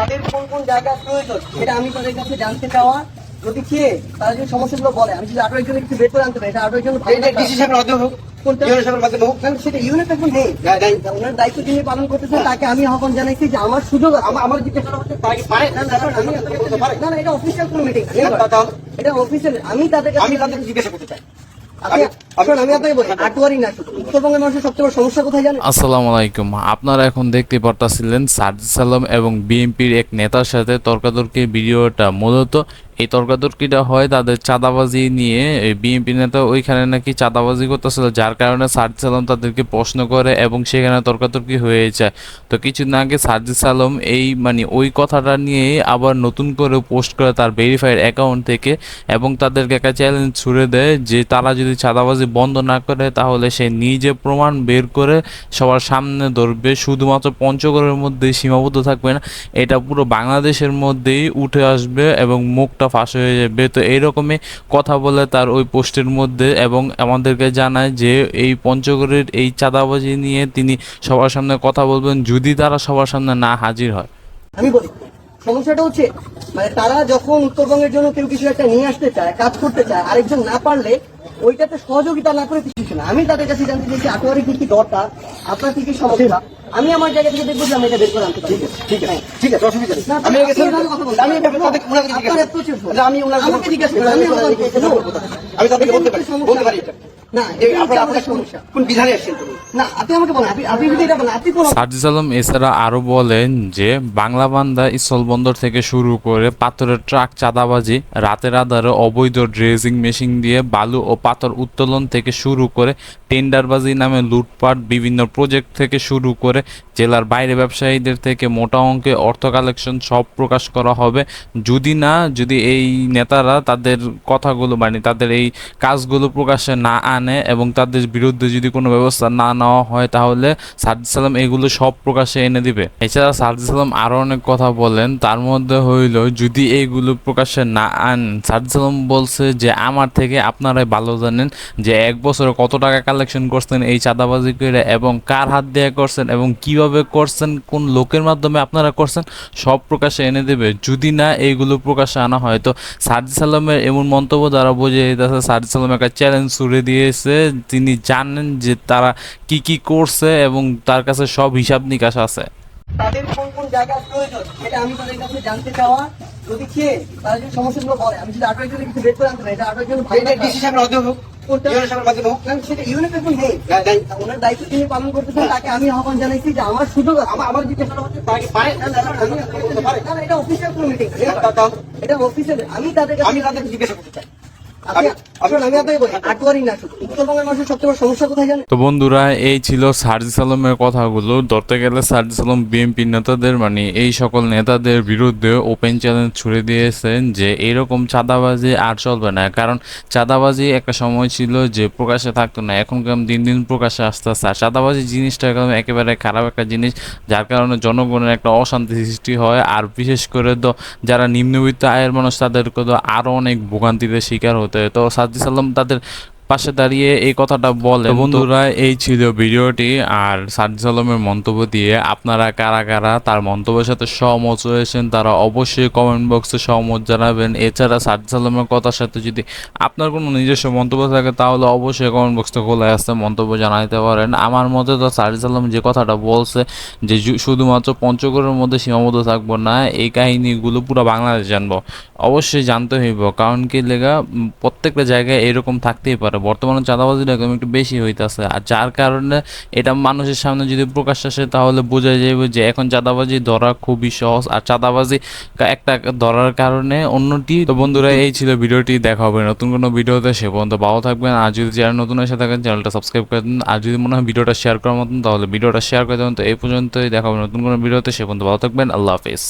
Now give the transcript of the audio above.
তাদের কোন কোন জায়গা প্রয়োজন সেটা আমি তাদের কাছে জানতে চাওয়া। যদি খেয়ে তারা যদি সমস্যাগুলো বলে আমি যদি আরও একজন একটু বের করে আনতে পারি এটা আরও একজন হোক সেটা ইউনিট এখন নেই। হ্যাঁ, ওনার দায়িত্ব যিনি পালন করতেছেন তাকে আমি আহ্বান জানাইছি যে আমার সুযোগ আমার কি না, না, এটা অফিসিয়াল কোনো মিটিং তাহলে এটা অফিসিয়াল আমি তাদের কাছে আমি তাদেরকে জিজ্ঞাসা করতে চাই। আসসালামু আলাইকুম আপনারা এখন দেখতে পারতাছিলেন সার্জিস আলম এবং বিএনপির এক নেতার সাথে তর্কাতর্কির ভিডিওটা। মূলত এই তর্কাতর্কিটা হয় তাদের চাঁদাবাজি নিয়ে। বিএনপি নেতা ওইখানে নাকি চাঁদাবাজি করতেছিল, যার কারণে সার্জিস আলম তাদেরকে প্রশ্ন করে এবং সেখানে তর্কাতর্কি হয়ে যায়। তো কিছুদিন আগে সার্জিস আলম এই মানে ওই কথাটা নিয়ে আবার নতুন করে পোস্ট করে তার ভেরিফাইড অ্যাকাউন্ট থেকে এবং তাদেরকে একটা চ্যালেঞ্জ ছুড়ে দেয় যে তারা যদি চাঁদাবাজি বন্ধ না করে তাহলে সে নিজে প্রমাণ বের করে সবার সামনে ধরবে। শুধুমাত্র পঞ্চগড়ের মধ্যেই সীমাবদ্ধ থাকবে না, এটা পুরো বাংলাদেশের মধ্যেই উঠে আসবে এবং মুখটা ফাঁস হয়ে যাবে। তো এইরকমই কথা বলে তার ওই পোস্টের মধ্যে এবং আমাদেরকে জানায় যে এই পঞ্চগড়ের এই চাঁদাবাজি নিয়ে তিনি সবার সামনে কথা বলবেন যদি তারা সবার সামনে না হাজির হয়। আমি বলি, সমস্যাটা হচ্ছে মানে তারা যখন উত্তরবঙ্গের জন্য কেউ কিছু একটা নিয়ে আসতে চায়, কাজ করতে চায়, আরেকজন না পারলে ওইটাতে সহযোগিতা না করে কিছু না আমি তাদের কাছে জানতে চাইছি আটোয়ারি কি কি দরকার আপনার কি কি সমস্যা আমি আমার জায়গা থেকে দেখব যে আমি এটা বের করে আনতে পারি ঠিক আছে ঠিক আছে অসুবিধা নেই না, আমি। আমি। আমি আমি। আমি তাদেরকে বলতে পারি সমস্যা। বলতে পারি সার্জিস আলম এছাড়া আরও বলেন যে বাংলা বান্দা স্থলবন্দর থেকে শুরু করে পাথরের ট্রাক চাঁদাবাজি রাতের আধারে অবৈধ ড্রেজিং মেশিন দিয়ে বালু ও পাথর উত্তোলন থেকে শুরু করে টেন্ডারবাজি নামে লুটপাট বিভিন্ন প্রজেক্ট থেকে শুরু করে জেলার বাইরে ব্যবসায়ীদের থেকে মোটা অঙ্কে অর্থ কালেকশন সব প্রকাশ করা হবে। যদি না যদি এই নেতারা তাদের কথাগুলো মানে তাদের এই কাজগুলো প্রকাশে না আনে এবং তাদের বিরুদ্ধে যদি কোনো ব্যবস্থা না নেওয়া হয়, তাহলে সার্জিস সালাম এগুলো সব প্রকাশে এনে দিবে। এছাড়া সার্জিস সালাম আরও অনেক কথা বলেন, তার মধ্যে হইল যদি এইগুলো প্রকাশে না আন সার্জিস সালাম বলছে যে, আমার থেকে আপনারাই ভালো জানেন যে এক বছরে কত টাকা কালেকশন করছেন এই চাঁদাবাজি করে এবং কার হাত দিয়ে করছেন এবং কীভাবে করছেন, কোন লোকের মাধ্যমে আপনারা করছেন, সব প্রকাশে এনে দেবে। যদি না এইগুলো প্রকাশে আনা হয়। তো সার্জিস সালামের এমন মন্তব্য দ্বারা বোঝা যাইতেছে সার্জিস সালাম একটা চ্যালেঞ্জ ছুড়ে দিয়েছে তিনি জানেন যে তারা কি কি করছে এবং তার কাছে সব হিসাব নিকাশ আছে তাদের কোন কোন জায়গা প্রয়োজন সেটা আমি তাদের কাছে জানতে চাওয়া যদি খেয়ে তারা যদি সমস্যাগুলো বলে আমি যদি কিছু বের করে আনতে পারি এটা মাধ্যমে হোক হ্যাঁ। ওনার দায়িত্ব তিনি পালন করতেছেন তাকে আমি আহ্বান জানাইছি যে আমার সুযোগ আমার আমার জিজ্ঞাসা হচ্ছে তারা কি পারে না, না, না, আমি আপনাকে বলতে পারি। না, না, এটা অফিসিয়াল কোনো মিটিং এটা অফিসিয়াল আমি তাদের আমি তাদেরকে জিজ্ঞাসা করতে চাই তো বন্ধুরা, এই ছিল সার্জিস আলমের কথাগুলো। ধরতে গেলে সার্জিস আলম বিএনপি নেতাদের মানে এই সকল নেতাদের বিরুদ্ধে ওপেন চ্যালেঞ্জ ছুড়ে দিয়েছেন যে এরকম চাঁদাবাজি আর চলবে না। কারণ চাঁদাবাজি একটা সময় ছিল যে প্রকাশে থাকতো না, এখন কেমন দিন দিন প্রকাশে আসতে আসতে আর চাঁদাবাজি জিনিসটা একদম একেবারে খারাপ একটা জিনিস, যার কারণে জনগণের একটা অশান্তি সৃষ্টি হয়। আর বিশেষ করে তো যারা নিম্নবিত্ত আয়ের মানুষ, তাদেরকে তো আরও অনেক ভোগান্তিতে শিকার হতে হয়। তো আলম তাদের পাশে দাঁড়িয়ে এই কথাটা বলে বন্ধুরা এই ছিল ভিডিওটি আর সাজ্জিস আলমের মন্তব্য দিয়ে আপনারা কারা কারা তার মন্তব্যের সাথে সহমত হয়েছেন তারা অবশ্যই কমেন্ট বক্সে সহমত জানাবেন। এছাড়া আলমের কথার সাথে যদি আপনার কোনো নিজস্ব মন্তব্য থাকে তাহলে অবশ্যই কমেন্ট বক্সটা খোলা আসতে মন্তব্য জানাইতে পারেন। আমার মতে তো আলম যে কথাটা বলছে যে শুধুমাত্র পঞ্চগড়ের মধ্যে সীমাবদ্ধ থাকব না এই কাহিনীগুলো পুরো বাংলাদেশ জানব। অবশ্যই জানতে হইব কারণ কি লেগা প্রত্যেকটা জায়গায় এরকম থাকতেই পারে। বর্তমানে চাঁদাবাজিটা একটু বেশি হইতেছে। আর যার কারণে এটা মানুষের সামনে যদি প্রকাশ আসে, তাহলে বোঝা যাবে যে এখন চাঁদাবাজি ধরা খুবই সহজ। আর চাঁদাবাজি একটা ধরার কারণে অন্যটি তো বন্ধুরা, এই ছিল ভিডিওটি। দেখা হবে নতুন কোনো ভিডিওতে। সে পর্যন্ত ভালো থাকবেন। আর যদি চ্যানেল নতুন এসে থাকেন, চ্যানেলটা সাবস্ক্রাইব করে দিন। আর যদি মনে হয় ভিডিওটা শেয়ার করার মতন, তাহলে ভিডিওটা শেয়ার করে দেবেন। তো এই পর্যন্তই। দেখা হবে নতুন কোনো ভিডিওতে। সে পর্যন্ত ভালো থাকবেন। আল্লাহ হাফিজ।